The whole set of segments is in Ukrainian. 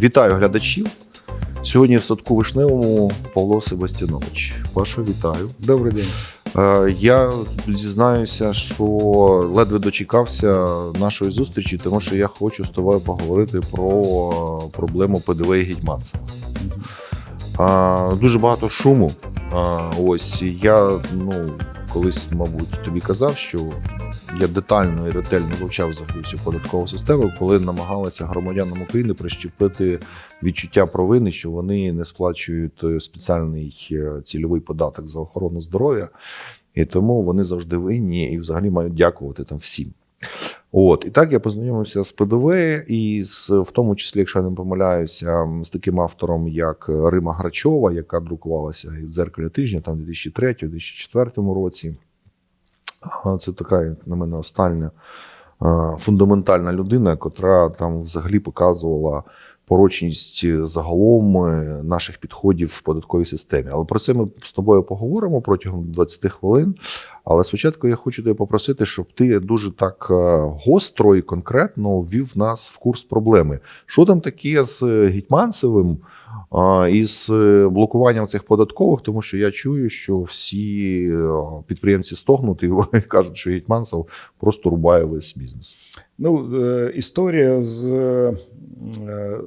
Вітаю глядачів. Сьогодні в садку Вишневому Павло Себастьянович. Паша, вітаю. Добрий день. Е, Я зізнаюся, що ледве дочекався нашої зустрічі, тому що я хочу з тобою поговорити про проблему ПДВ і гетьманцева. А, Дуже багато шуму. Ось я ну, колись, мабуть, тобі казав, що я детально і ретельно вивчав взагалі всю податкову систему, коли намагалися громадянам України прищепити відчуття провини, що вони не сплачують е, спеціальний е, цільовий податок за охорону здоров'я, і тому вони завжди винні і взагалі мають дякувати там всім. От і так я познайомився з ПДВ, і з в тому числі, якщо я не помиляюся, з таким автором, як Рима Грачова, яка друкувалася і в дзеркалі тижня, там в 2003-2004 році. Це така, як на мене, остання фундаментальна людина, котра там взагалі показувала порочність загалом е, наших підходів в податковій системі. Але про це ми з тобою поговоримо протягом 20 хвилин. Але спочатку я хочу тебе попросити, щоб ти дуже так е, гостро і конкретно ввів нас в курс проблеми. Що там таке з Гетьманцевим а, і з е, блокуванням цих податкових, тому що я чую, що всі е, підприємці стогнуть і кажуть, що Гетьманцев просто рубає весь бізнес. Ну, е, історія з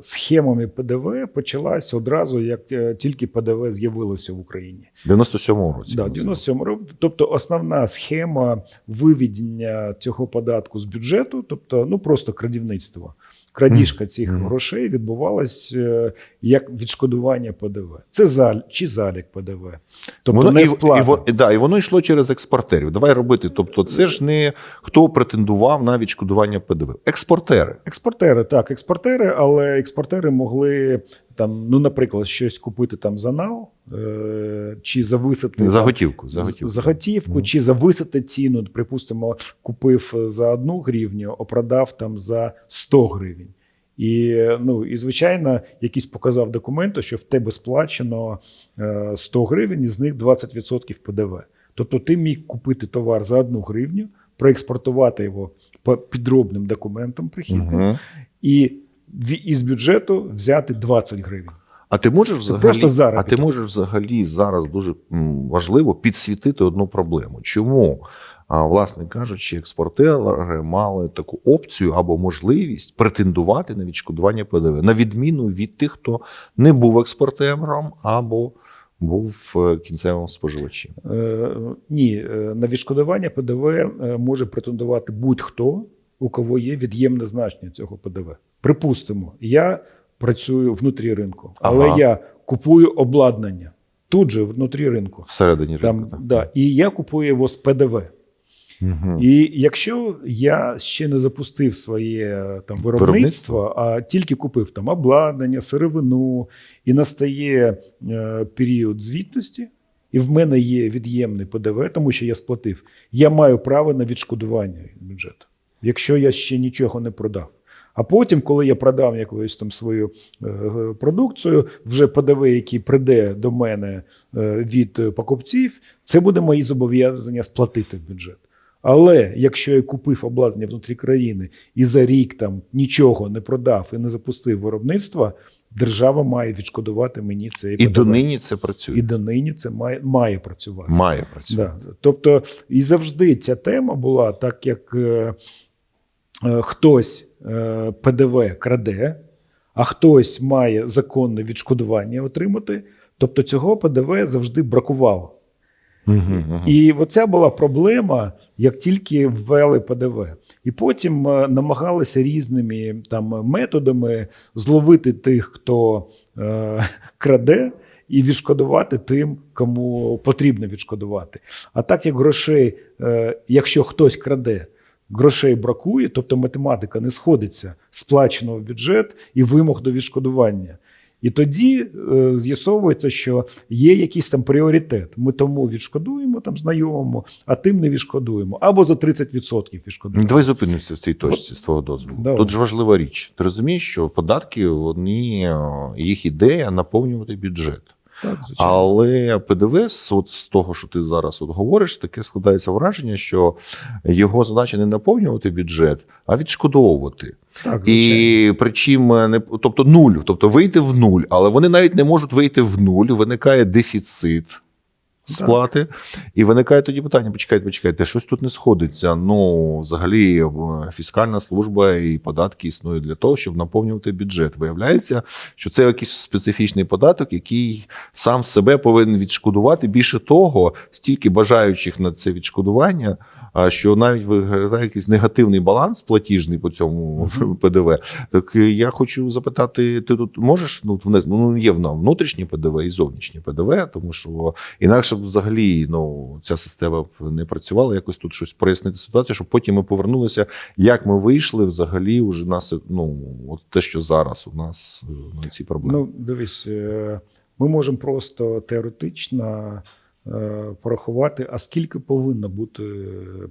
схемами ПДВ почалася одразу, як тільки ПДВ з'явилося в Україні. В 97-му році. Да, 97 років. Тобто, основна схема виведення цього податку з бюджету, тобто, ну просто крадівництво. Крадіжка цих Мгм. грошей відбувалась е, як відшкодування ПДВ. Це заль чи залік ПДВ. Тобто Воно, не і, сплата. і, і, да, і воно йшло через експортерів. Давай робити. Тобто, це ж не хто претендував на відшкодування ПДВ. Експортери. Експортери, так, експортери, але експортери могли там, ну, наприклад, щось купити там за нал, е, чи зависити там, Заготівку. з- заготівку. заготівку, Мгм. чи зависити ціну. Припустимо, купив за одну гривню, а продав там за 100 гривень. І, ну, і звичайно, якийсь показав документи, що в тебе сплачено е, 100 гривень, і з них 20% ПДВ. Тобто ти міг купити товар за одну гривню, проекспортувати його по підробним документам прихідним, Мгм. і із бюджету взяти 20 гривень. А ти можеш взагалі, просто а ти можеш взагалі зараз дуже важливо підсвітити одну проблему. Чому? А, власне кажучи, експортери мали таку опцію або можливість претендувати на відшкодування ПДВ, на відміну від тих, хто не був експортером або був е, кінцевим споживачем. Е, ні, е, на відшкодування ПДВ е, може претендувати будь-хто, у кого є від'ємне значення цього ПДВ. Припустимо, я працюю внутрі ринку, але Ага. я купую обладнання тут же внутрі ринку. Всередині Там, ринку. так. да, і я купую його з ПДВ. Мгм. І якщо я ще не запустив своє там виробництво, а тільки купив там обладнання, сировину, і настає е, період звітності, і в мене є від'ємний ПДВ, тому що я сплатив, я маю право на відшкодування бюджету, якщо я ще нічого не продав. А потім, коли я продав якусь там свою е, продукцію, вже ПДВ, який прийде до мене е, від покупців, це буде мої зобов'язання сплатити в бюджет. Але якщо я купив обладнання внутрі країни і за рік там нічого не продав і не запустив виробництва, держава має відшкодувати мені це І донині це працює. і донині це має, має працювати. Має працювати. Да. Тобто, і завжди ця тема була так, як е, хтось е, ПДВ краде, а хтось має законне відшкодування отримати. Тобто цього ПДВ завжди бракувало. Мгм, мгм. І оця була проблема, як тільки ввели ПДВ. І потім е, намагалися різними там методами зловити тих, хто е, краде, і відшкодувати тим, кому потрібно відшкодувати. А так як грошей, е, якщо хтось краде, грошей бракує, тобто математика не сходиться сплаченого в бюджет і вимог до відшкодування. І тоді е, з'ясовується, що є якийсь там пріоритет. Ми тому відшкодуємо там знайомому, а тим не відшкодуємо. Або за 30% відшкодуємо. Давай зупинимося в цій точці з твого дозволу. Давай. Тут ж важлива річ. Ти розумієш, що податки, вони, е, їх ідея наповнювати бюджет. Так, звичайно. Але ПДВС, от з того, що ти зараз от говориш, таке складається враження, що його задача не наповнювати бюджет, а відшкодовувати. так, звичайно. І причому не тобто нуль, тобто вийти в нуль, але вони навіть не можуть вийти в нуль. Виникає дефіцит сплати, і виникає тоді питання: почекайте, почекайте, щось тут не сходиться. Ну, взагалі, е, фіскальна служба і податки існують для того, щоб наповнювати бюджет. Виявляється, що це якийсь специфічний податок, який сам себе повинен відшкодувати. Більше того, стільки бажаючих на це відшкодування. А що навіть виглядає якийсь негативний баланс платіжний по цьому ПДВ. Так е, я хочу запитати: ти тут можеш ну внес- ну є в нам внутрішнє ПДВ і зовнішнє ПДВ, тому що інакше б взагалі ну ця система б не працювала. Якось тут щось прояснити ситуацію, щоб потім ми повернулися, як ми вийшли взагалі уже нас ну от те, що зараз у нас е, на ці проблеми. Ну, дивись, е, ми можемо просто теоретично порахувати, а скільки повинно бути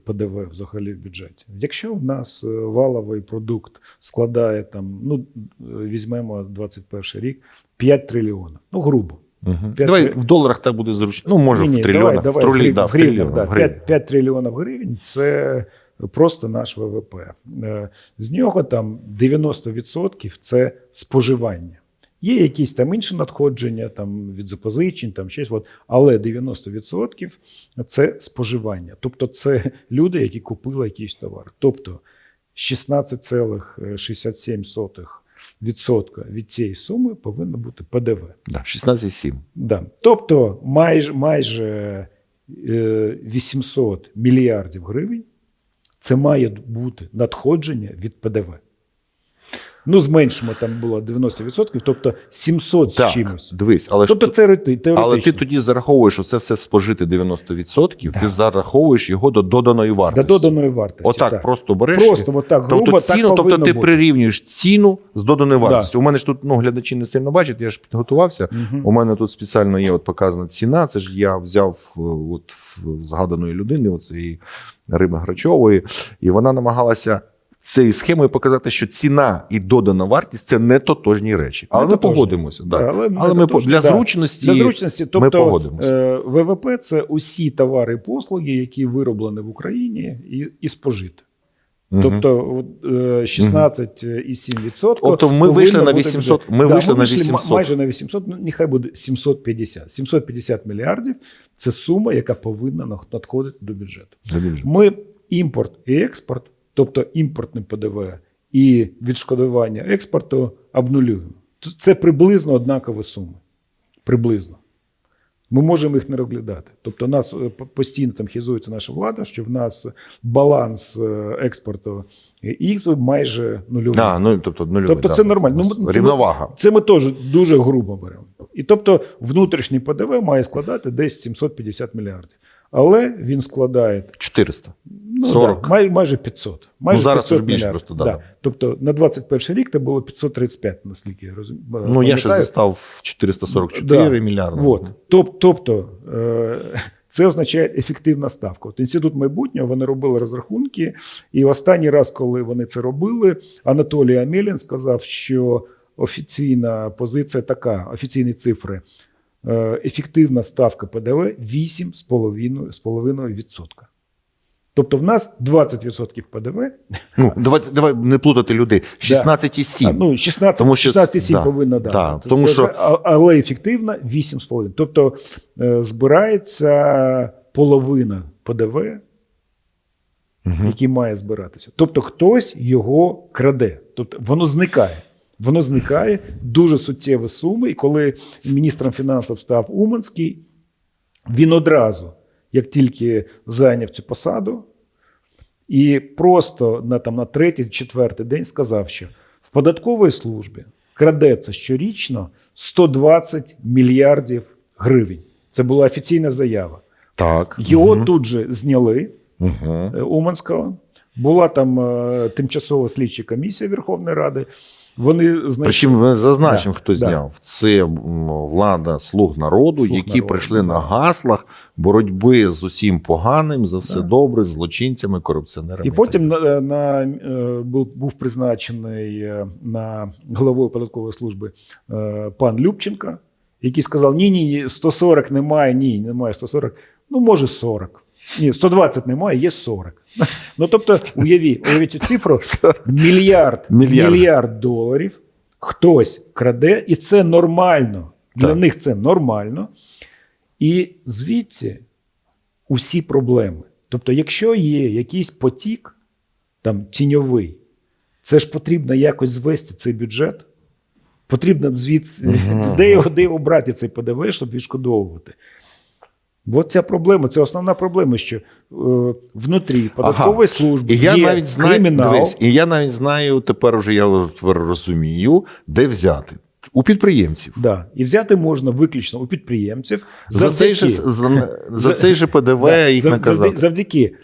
ПДВ взагалі в бюджеті. Якщо в нас е, валовий продукт складає там, ну е, візьмемо 21 рік, 5 трильйонів, ну грубо. Мгм. п'ять Давай три- в доларах так буде зручно. Ну може Ні-ні, в трильйонах, давай, в, в, да, в гривнях, да, 5, 5 трильйонів гривень це просто наш ВВП. Е, З нього там 90% це споживання. Є якісь там інші надходження там, від запозичень, там щось, от, але 90% це споживання. Тобто це люди, які купили якийсь товар. Тобто 16,67% від цієї суми повинно бути ПДВ. Да, 16,7. Да. Тобто майже, майже е, 800 мільярдів гривень це має бути надходження від ПДВ. Ну, зменшимо, там було 90%, тобто 700 з чимось. дивись, але Тобто це теоретично. Але ти тоді зараховуєш, що це все спожити 90%, Да. ти зараховуєш його до доданої до вартості. доданої вартості. Отак так. просто береш. Просто отак грубо, тобто, так ціну, тобто ти бути. прирівнюєш ціну з доданою Да. вартістю. У мене ж тут ну, глядачі не сильно бачать, я ж підготувався. Мгм. У мене тут спеціально є от показана ціна. Це ж я взяв е, от в згаданої людини, оцеї Рими Грачової, і вона намагалася. Цією схемою показати, що ціна і додана вартість це не тотожні речі. Але ми тотожні. погодимося. Да. Але не але ми тотожні, для да. зручності, Для зручності, ми тобто погодимося. е, ВВП це усі товари і послуги, які вироблені в Україні і, і спожиті. Мгм. Тобто от, е, 16,7%. Тобто ми вийшли на бути 800, бюджет. ми Да, вийшли на ма- 800. майже на 800, ну нехай буде 750. 750 мільярдів це сума, яка повинна надходити до бюджету. За бюджет. Ми імпорт і експорт, тобто імпортне ПДВ і відшкодування експорту обнулюємо. Це приблизно однакові суми. Приблизно. Ми можемо їх не розглядати. Тобто, нас е, постійно там хизується наша влада, що в нас баланс е, експорту і майже нульовий. А, ну, тобто, нульовий, Тобто да. це нормально. Ну, це- Рівновага. Це ми теж дуже грубо беремо. І тобто внутрішній ПДВ має складати десь 750 мільярдів. Але він складає 400. Ну, 40. Да, май, майже 500. Майже Ну, зараз 500 уже більше просто, да. Тобто на 21 рік це було 535, наскільки я розумію. Ну, я ще застав 444 Да. мільярди. Вот. Тоб, тобто, е, це означає ефективна ставка. От Інститут майбутнього вони робили розрахунки, і останній раз, коли вони це робили, Анатолій Амелін сказав, що офіційна позиція така, офіційні цифри. е, Ефективна ставка ПДВ 8,5%. Тобто в нас 20% ПДВ, Ну, давай, давай не плутати людей. 16,7. а, ну, 16, Тому що- 16,7 да, повинно дати. да, Це- тому це- що- але ефективно 8,5. Тобто е, збирається половина ПДВ, Мгм. який має збиратися. Тобто хтось його краде. Тобто воно зникає. Воно зникає дуже суттєві суми. І коли міністром фінансів став Уманський, він одразу, як тільки зайняв цю посаду, і просто на, там, на третій, четвертий день сказав, що в податковій службі крадеться щорічно 120 мільярдів гривень. Це була офіційна заява. Так. Його тут же зняли Угу. Уманського. Була там е, тимчасова слідча комісія Верховної Ради. Вони знайшли. Причому ми зазначимо, Да, хто да. зняв. Це влада слуг народу, Слуг які народу, прийшли да. на гаслах боротьби з усім поганим, за все Да. добре, з злочинцями, корупціонерами. І потім на, на, е, був, був призначений е, на головою податкової служби е, пан Любченка. який сказав: ні, ні, 140 немає, ні, немає 140. Ну, може, 40. Ні, 120 немає, є 40. Ну, тобто, уяві, уявіть цю цифру: мільярд, Мільярд. мільярд доларів хтось краде, і це нормально. Для Так. них це нормально. І звідси усі проблеми. Тобто, якщо є якийсь потік, там тіньовий, це ж потрібно якось звести цей бюджет. Потрібно звідси, де, його, де його брати цей ПДВ, щоб відшкодовувати. От ця проблема, це основна проблема, що е, внутрі податкової Ага. служби І я є навіть знаю, кримінал. дивись, і я навіть знаю, тепер уже я розумію, де взяти. У підприємців. Да. І взяти можна виключно у підприємців За цей, же, завдяки- за, за За- цей же ПДВ Да, їх зав- наказати. завдяки,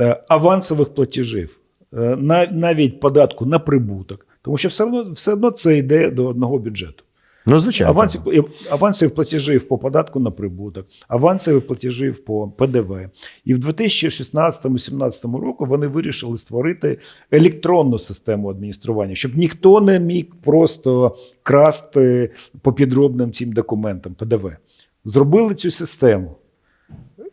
е, авансових платежів, е, на, навіть податку на прибуток, тому що все одно, все одно це йде до одного бюджету. Ну, звичайно. Авансів, авансів платежів по податку на прибуток, авансових платежів по ПДВ. І в 2016-2017 року вони вирішили створити електронну систему адміністрування, щоб ніхто не міг просто красти по підробним цим документам ПДВ. Зробили цю систему.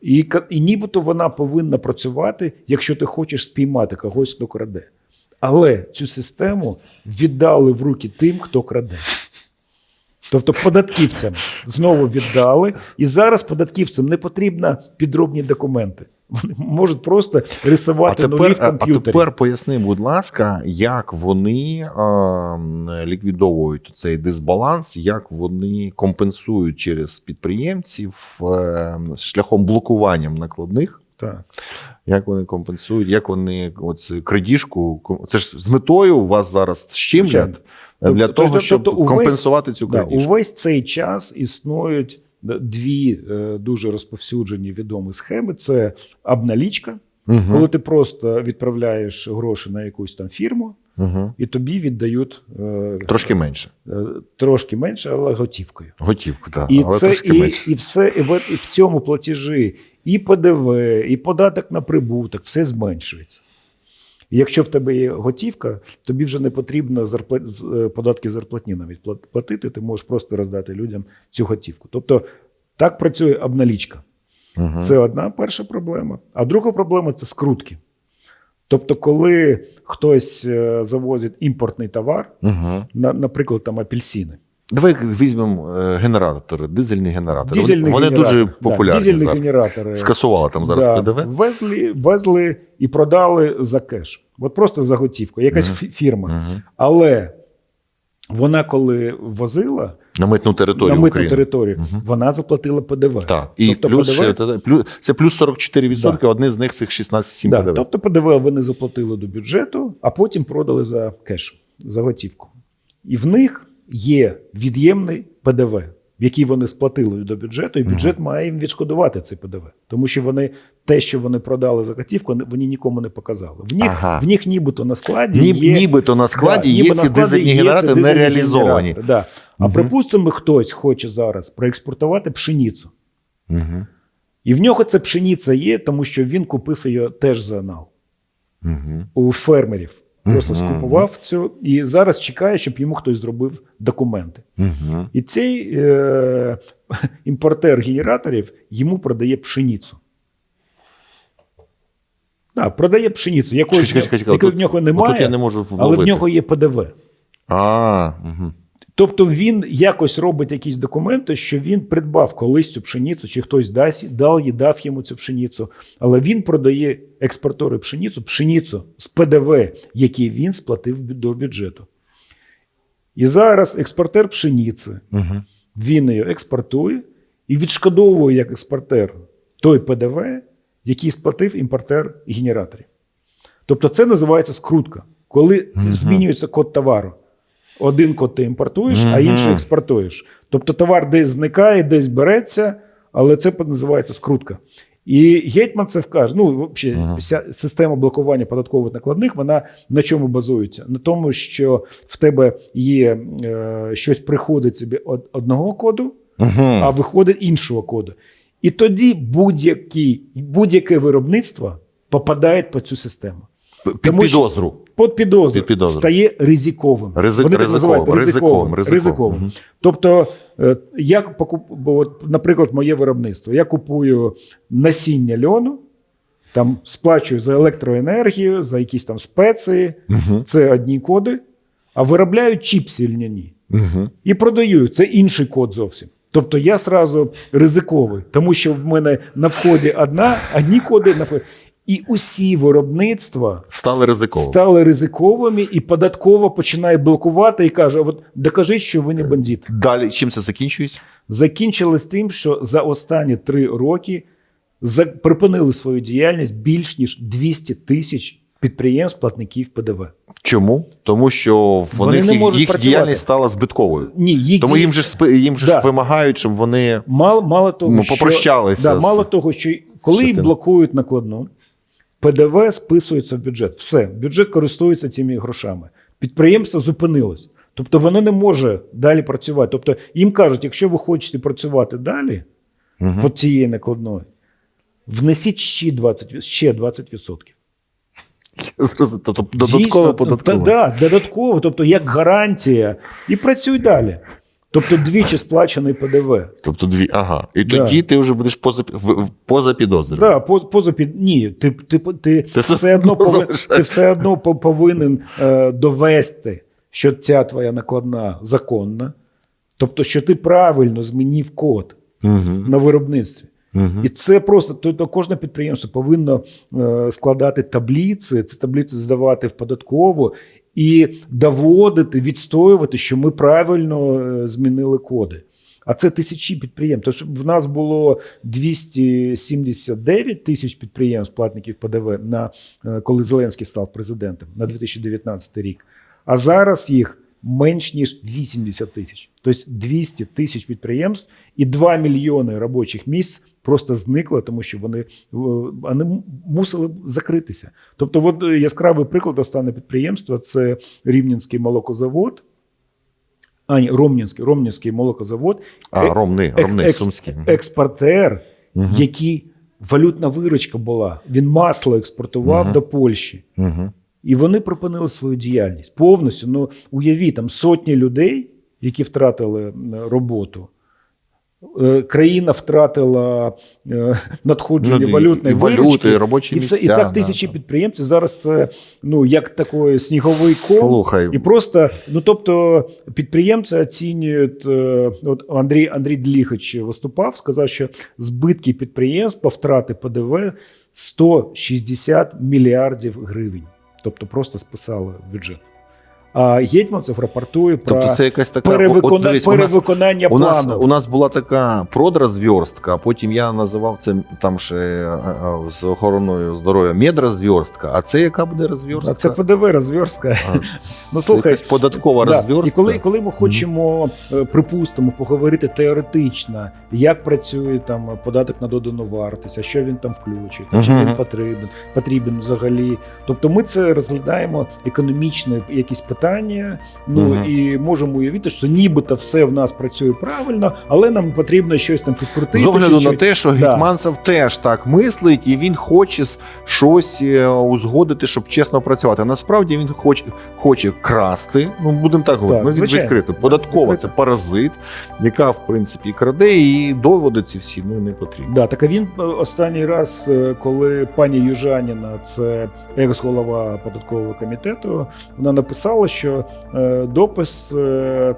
І, і нібито вона повинна працювати, якщо ти хочеш спіймати когось, хто краде. Але цю систему віддали в руки тим, хто краде. Тобто податківцям знову віддали, і зараз податківцям не потрібно підробні документи. Вони можуть просто А рисувати нулі тепер, в а тепер поясни, будь ласка, як вони е, ліквідовують цей дисбаланс, як вони компенсують через підприємців е, шляхом блокуванням накладних. Так. Як вони компенсують, як вони оцю крадіжку, це ж з метою у вас зараз Звичайно. Для Тобто- того, щоб тобто увесь- компенсувати цю Да, крадіжку. увесь цей час існують дві е, дуже розповсюджені відомі схеми: це обналічка, Угу. коли ти просто відправляєш гроші на якусь там фірму, Угу. і тобі віддають е, Трошки менше. е, трошки менше, але готівкою. Готівку, так. І але це і, менше. і все, і в, і в цьому платежі, і ПДВ, і податок на прибуток, все зменшується. І якщо в тебе є готівка, тобі вже не потрібно зарплат, е, податки зарплатні навіть плат- платити, ти можеш просто роздати людям цю готівку. Тобто так працює обналічка. Угу. Це одна перша проблема. А друга проблема це скрутки. Тобто, коли хтось е, завозить імпортний товар, Угу. на, наприклад, там апельсини. Давай візьмемо е, генератори, дизельні генератори. Дизельні вони генератори. дуже популярні Да, дизельні зараз. генератори. Скасували там зараз Да, ПДВ. Везли, везли і продали за кеш. От просто за готівку. Якась фі- фірма. Угу. Але вона, коли возила На митну територію на митну України. територію, Мгм. вона заплатила ПДВ. Так, і Тобто плюс, ПДВ ще, плюс це плюс 44%, одне з них цих 16,7 Да, ПДВ. тобто ПДВ вони заплатили до бюджету, а потім продали за кеш, за готівку. І в них є від'ємний ПДВ, який вони сплатили до бюджету, і бюджет має їм відшкодувати цей ПДВ. Тому що вони те, що вони продали за готівку, вони нікому не показали. В них, Ага. в них нібито на складі Ніб, є, нібито на складі Да, є ніби на ці складі дизельні є ці генератори не дизельні реалізовані. Да. А Мгм. припустимо, хтось хоче зараз проекспортувати пшеницю. Угу. І в нього ця пшениця є, тому що він купив її теж за анал Угу. у фермерів. Просто Мгм. скупував цю і зараз чекає, щоб йому хтось зробив документи. Угу. І цей е, імпортер генераторів йому продає пшеницю. Да, продає пшеницю, якої, Чекай, чекай, чекай, якої в нього немає, я не можу але в нього є ПДВ. А, угу. Тобто він якось робить якісь документи, що він придбав колись цю пшеницю, чи хтось дасть, дав, їй, дав йому цю пшеницю. Але він продає експортору пшеницю, пшеницю з ПДВ, який він сплатив до бюджету. І зараз експортер пшениці, Угу. він її експортує і відшкодовує як експортер той ПДВ, який сплатив імпортер генераторів. Тобто це називається скрутка, коли Мгм. змінюється код товару. Один код ти імпортуєш, а інший експортуєш. Тобто товар десь зникає, десь береться, але це називається скрутка. І гетьман це вкаже. Ну, взагалі, Мгм. вся система блокування податкових накладних, вона на чому базується? На тому, що в тебе є е, щось приходить собі од- одного коду, а виходить іншого коду. І тоді будь-яке виробництво попадає по цю систему. Під Тому що- підозру. Під підозрою Під підозрою. стає ризиковим. Ризик- Вони так ризиковим, називають ризиковим. ризиковим, ризиковим. Мгм. Тобто, е, я покуп... наприклад, моє виробництво. Я купую насіння льону, там сплачую за електроенергію, за якісь там спеції. Угу. Це одні коди, а виробляю чіпси льняні Угу. і продаю. Це інший код зовсім. Тобто я сразу ризиковий, тому що в мене на вході одна, одні коди на вході. І усі виробництва Стали ризиковими. стали ризиковими, і податково починає блокувати і каже: от докажіть, що ви не бандит. Далі чим це закінчується? Закінчилось тим, що за останні три роки припинили свою діяльність більш ніж 200 тисяч підприємств, платників ПДВ. Чому? Тому що Вони не їх, їх діяльність стала збитковою. Ні, їх Тому їм же ж їм же Да. ж вимагають, щоб вони Мало, мало того, Ну, що, попрощалися Да, з- мало того, що коли їм блокують накладну, ПДВ списується в бюджет. Все, бюджет користується цими грошами. Підприємство зупинилось. Тобто воно не може далі працювати. Тобто їм кажуть, якщо ви хочете працювати далі Мгм. по цієї накладної, внесіть ще 20%. Ще 20%. Зрозуміло. тобто додатково податково. Та, да, додатково, тобто як гарантія, і працюй далі. Тобто двічі сплачений ПДВ. Тобто дві, ага. І Да. тоді ти вже будеш поза, поза підозрою. Да, поз- поза під ні, ти, ти, ти, Ти все, все одно одно повин, ти все одно повинен е, довести, що ця твоя накладна законна, тобто, що ти правильно змінив код Угу. на виробництві. Угу. І це просто тобто кожне підприємство повинно е, складати таблиці, ці таблиці здавати в податкову і доводити, відстоювати, що ми правильно е, змінили коди. А це тисячі підприємств. Тобто в нас було 279 тисяч підприємств, платників ПДВ, на, е, коли Зеленський став президентом на 2019 рік. А зараз їх менш ніж 80 тисяч. Тобто 200 тисяч підприємств і 2 мільйони робочих місць просто зникли, тому що вони, е, вони мусили закритися. Тобто, от е, яскравий приклад останнє підприємства це Рівненський молокозавод. А, ні, Ромнінський, Ромнінський молокозавод. А, Е- Ромни, екс- Сумський. експортер, Мгм. який валютна виручка була. Він масло експортував Мгм. до Польщі. Угу. І вони припинили свою діяльність повністю. Ну, уявіть, там сотні людей, які втратили роботу. Е, Країна втратила е, надходження Ну, валютної і валюти, виручки. і робочі і, все, і так тисячі да. підприємців. Зараз це ну, як такий сніговий ком. Слухай, І просто, ну тобто, підприємці оцінюють. е, От Андрій Андрій Дліхач виступав, сказав, що збитки підприємств по втрати ПДВ 160 мільярдів гривень. Тобто просто списали бюджет. Гетьманцев рапортує про тобто це якась така перевикона... от, дивись, у нас- перевиконання У нас, плану. у нас була така продразверстка, а потім я називав це там ще е, е, з охороною здоров'я медразверстка. А це яка буде розверстка? А це ПДВ розверстка. А, Ну слухай, якась податкова Да. розверстка. І коли, коли ми хочемо, е, припустимо, поговорити теоретично, як працює там податок на додану вартість, а що він там включить, а чи він потрібен, потрібен взагалі. Тобто ми це розглядаємо економічне якісь питання, ну Мгм. і можемо уявити, що нібито все в нас працює правильно, але нам потрібно щось там підкрутити. З огляду на те, що Да. Гетманцев теж так мислить, і він хоче щось е, узгодити, щоб чесно працювати. А насправді він хоче, хоче красти. Ну будемо так говорити. Ми звичайно. відкрито. Податкова це паразит, яка в принципі краде, і доводи ці всі ну не потрібні. Да, так а він е, останній раз, е, коли пані Южаніна, це екс-голова податкового комітету, вона написала, що е, допис. е,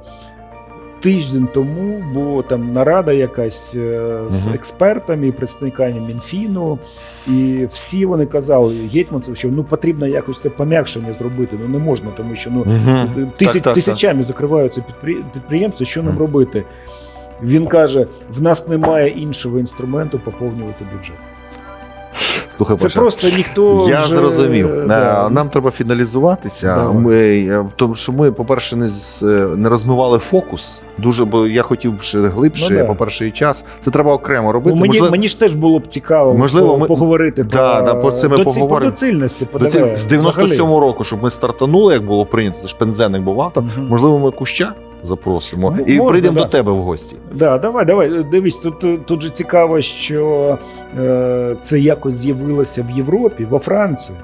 Тиждень тому була там нарада якась е, з експертами і представниками Мінфіну, і всі вони казали Гетьманцев, що ну потрібно якось те пом'якшення зробити. Ну не можна, тому що ну Тисяч, Так, так, тисячами закриваються підпри- підприємства. Що нам робити? Він каже: в нас немає іншого інструменту поповнювати бюджет. Слухай, Це Паша, просто ніхто Я вже, зрозумів. е, Е, да. Нам треба фіналізуватися. Давай. Ми, е, тому що ми, по-перше, не, з- не розмивали фокус. Дуже, бо я хотів ще глибше, Ну, да. по-перше, і час. Це треба окремо Ну, робити. мені, Можливо, мені ж теж було б цікаво Можливо, ми- поговорити Да, про, да, про це ми доці- поговоримо. про доцільності до ПДВ. з 97-го року, щоб ми стартанули, як було прийнято, це ж Пензеник був автор. Мгм. Можливо, ми куща запросимо і можна, прийдемо да. до тебе в гості. Да, давай, давай. Дивись, тут, тут, же цікаво, що е, це якось з'явилося в Європі, во Франції.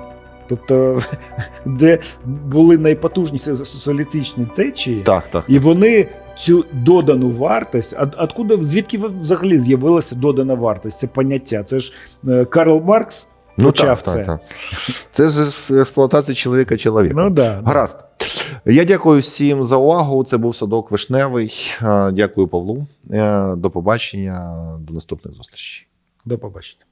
Тобто, де були найпотужніші соціалістичні течії, Так, так. і вони цю додану вартість, а откуда, звідки взагалі з'явилася додана вартість? Це поняття. Це ж е, Карл Маркс почав Ну, так, це. так, так. Це ж з експлуатації чоловіка чоловіка. Ну да. Гаразд. Я дякую всім за увагу. Це був садок Вишневий. Е, Дякую Павлу. Е, До побачення, до наступних зустрічей. До побачення.